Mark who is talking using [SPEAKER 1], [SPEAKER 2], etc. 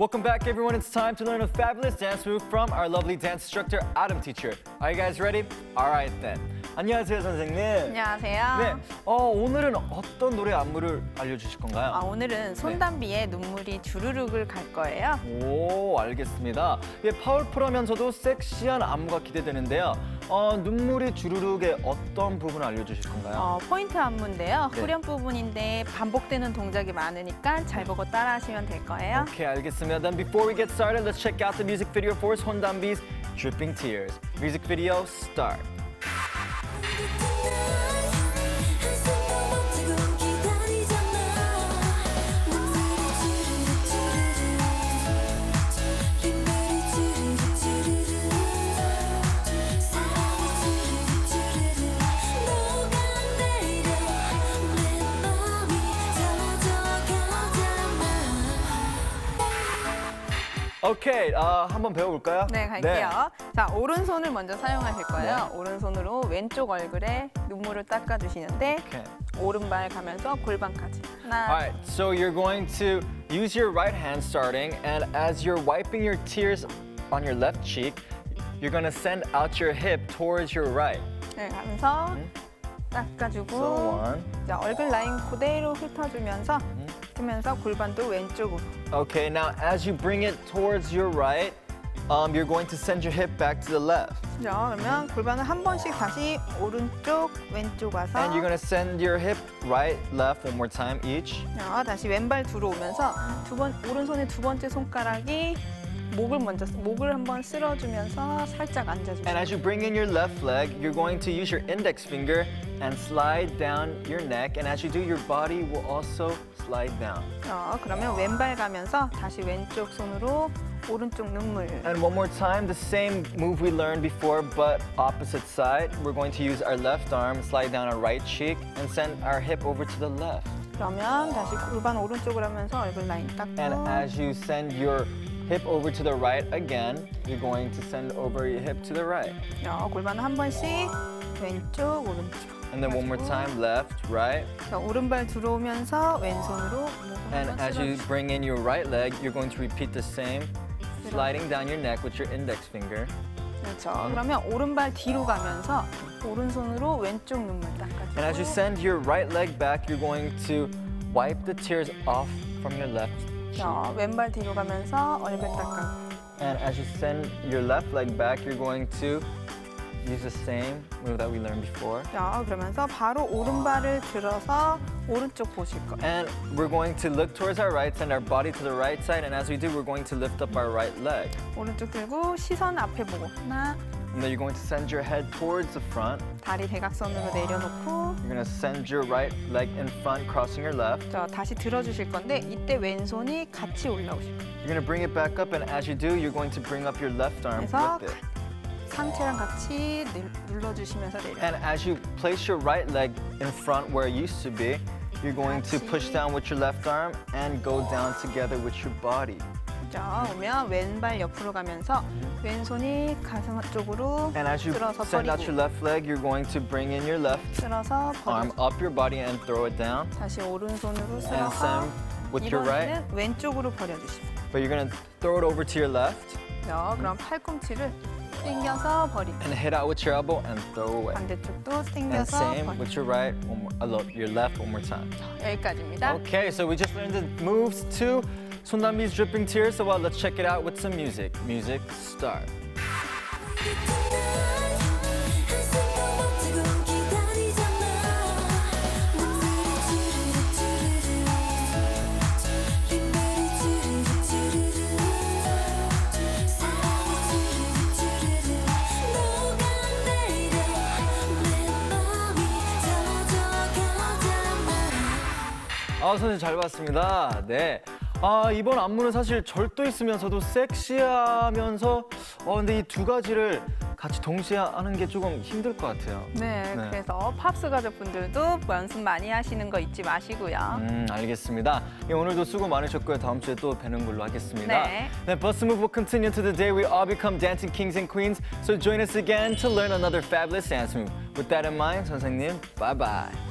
[SPEAKER 1] Welcome back, everyone. It's time to learn a fabulous dance move from our lovely dance instructor, Adam teacher. Are you guys ready? All right, then. 안녕하세요, 선생님.
[SPEAKER 2] 안녕하세요.
[SPEAKER 1] 네, 어, 오늘은 어떤 노래 안무를 알려주실 건가요?
[SPEAKER 2] 아, 오늘은 손담비의 눈물이 주르륵을 갈 거예요.
[SPEAKER 1] 오, 알겠습니다. 예, 파워풀하면서도 섹시한 안무가 기대되는데요. 어, 눈물이 주르륵의 어떤 부분을 알려주실 건가요?
[SPEAKER 2] 어, 포인트 안무인데요.
[SPEAKER 1] 네.
[SPEAKER 2] 후렴 부분인데 반복되는 동작이 많으니까 잘 보고 따라하시면 될 거예요.
[SPEAKER 1] Okay, 알겠습니다. Then before we get started, let's check out the music video for 손담비's Dripping Tears. Music video start. 오케이, 아, 한번 배워볼까요?
[SPEAKER 2] 네, 갈게요. 자, 오른손을 먼저 사용하실 거예요. 오른손으로 왼쪽 얼굴에 눈물을 닦아주시는데
[SPEAKER 1] Okay.
[SPEAKER 2] 오른발 가면서 골반까지. 하나,
[SPEAKER 1] All right, so you're going to use your right hand starting, and as you're wiping your tears on your left cheek, you're going to send out your hip towards your right.
[SPEAKER 2] 네, 가면서 닦아주고
[SPEAKER 1] So.
[SPEAKER 2] 자, 얼굴 라인 그대로 훑어주면서 훑으면서 골반도 왼쪽으로.
[SPEAKER 1] Okay, now as you bring it towards your right, um, you're going to send your hip back to the left.
[SPEAKER 2] 자, 그러면 골반을 한 번씩 다시 오른쪽, 왼쪽 와서
[SPEAKER 1] And you're going to send your hip right, left one more time each.
[SPEAKER 2] 자, 다시 왼발 들어오면서 두 번 오른손의 두 번째 손가락이 목을 먼저 목을 한번 쓸어주면서 살짝
[SPEAKER 1] And
[SPEAKER 2] 앉아주세요.
[SPEAKER 1] as you bring in your left leg, you're going to use your index finger and slide down your neck. And as you do, your body will also slide down.
[SPEAKER 2] 자, 그러면 왼발 가면서 다시 왼쪽 손으로 오른쪽 눈물.
[SPEAKER 1] And one more time, the same move we learned before, but opposite side. We're going to use our left arm, slide down our right cheek, and send our hip over to the left.
[SPEAKER 2] 그러면 다시 골반 오른쪽으로 하면서 얼굴 라인 닦고.
[SPEAKER 1] And as you send your hip over to the right again, you're going to send over your hip to the right.
[SPEAKER 2] 자, 골반을 한 번씩 왼쪽, 오른쪽.
[SPEAKER 1] And then one more time, left, right.
[SPEAKER 2] 자, 오른발 들어오면서 왼손으로 목을
[SPEAKER 1] And
[SPEAKER 2] 한번
[SPEAKER 1] as you
[SPEAKER 2] 쓸어주세요.
[SPEAKER 1] bring in your right leg, you're going to repeat the same, sliding down your neck with your index finger.
[SPEAKER 2] 그렇죠. 그러면 오른발 뒤로 가면서 오른손으로 왼쪽 눈물
[SPEAKER 1] And as you
[SPEAKER 2] 닦아주고.
[SPEAKER 1] send your right leg back, you're going to wipe the tears off from your left cheek.
[SPEAKER 2] 자, 왼발 뒤로 가면서 얼굴 닦아주고.
[SPEAKER 1] And as you send your left leg back, you're going to use the same move that we learned before.
[SPEAKER 2] 자, 그러면서 바로 오른발을 들어서 오른쪽 보실 거예요.
[SPEAKER 1] And we're going to look towards our right, send our body to the right side, and as we do, we're going to lift up our right leg.
[SPEAKER 2] 오른쪽 들고 시선 앞에 보고 하나,
[SPEAKER 1] And then you're going to send your head towards the front.
[SPEAKER 2] 다리 대각선으로 내려놓고
[SPEAKER 1] You're going to send your right leg in front, crossing your left.
[SPEAKER 2] 자, 다시 들어주실 건데 이때 왼손이 같이 올라오실 거예요.
[SPEAKER 1] You're going to bring it back up, and as you do, you're going to bring up your left arm
[SPEAKER 2] 그래서
[SPEAKER 1] with it.
[SPEAKER 2] 상체랑 같이 늘- 눌러주시면서 내려.
[SPEAKER 1] And as you place your right leg in front where it used to be, you're going to push
[SPEAKER 2] 같이.
[SPEAKER 1] down with your left arm and go down together with your body.
[SPEAKER 2] 자, 오면 왼발 옆으로 가면서 왼손이 가슴 쪽으로
[SPEAKER 1] And as you
[SPEAKER 2] 들어서
[SPEAKER 1] send out your
[SPEAKER 2] 버리고
[SPEAKER 1] left leg, you're going to bring in your left
[SPEAKER 2] 들어서
[SPEAKER 1] arm
[SPEAKER 2] 버리고
[SPEAKER 1] up your body and throw it down.
[SPEAKER 2] 다시 오른손으로
[SPEAKER 1] And
[SPEAKER 2] 쓸어서
[SPEAKER 1] same with your right,
[SPEAKER 2] 이번에는 왼쪽으로 버려주시면
[SPEAKER 1] but you're going to throw it over to your left
[SPEAKER 2] 자, 그럼 팔꿈치를 당겨서 버리고
[SPEAKER 1] and hit out with your elbow and throw away.
[SPEAKER 2] 반대쪽도
[SPEAKER 1] And
[SPEAKER 2] 당겨서
[SPEAKER 1] same
[SPEAKER 2] 버리고
[SPEAKER 1] with your right, one more, uh, look, your left one more time.
[SPEAKER 2] 여기까지입니다.
[SPEAKER 1] Okay, so we just learned the moves to Sunami's Dripping Tears. So well, let's check it out with some music. Music, start. 아, 선생님 잘 봤습니다. 네. 아, 이번 안무는 사실 절도 있으면서도 섹시하면서 어, 근데 이 두 가지를 같이 동시에 하는 게 조금 힘들 것 같아요.
[SPEAKER 2] 네,
[SPEAKER 1] 네.
[SPEAKER 2] 그래서 팝스 가족분들도 연습 많이 하시는 거 잊지 마시고요.
[SPEAKER 1] 음, 알겠습니다. 예, 오늘도 수고 많으셨고요. 다음 주에 또 뵈는 걸로 하겠습니다.
[SPEAKER 2] 네.
[SPEAKER 1] 네, Bust Move will continue to the day we all become dancing kings and queens. So join us again to learn another fabulous dance move. With that in mind, 선생님, bye bye.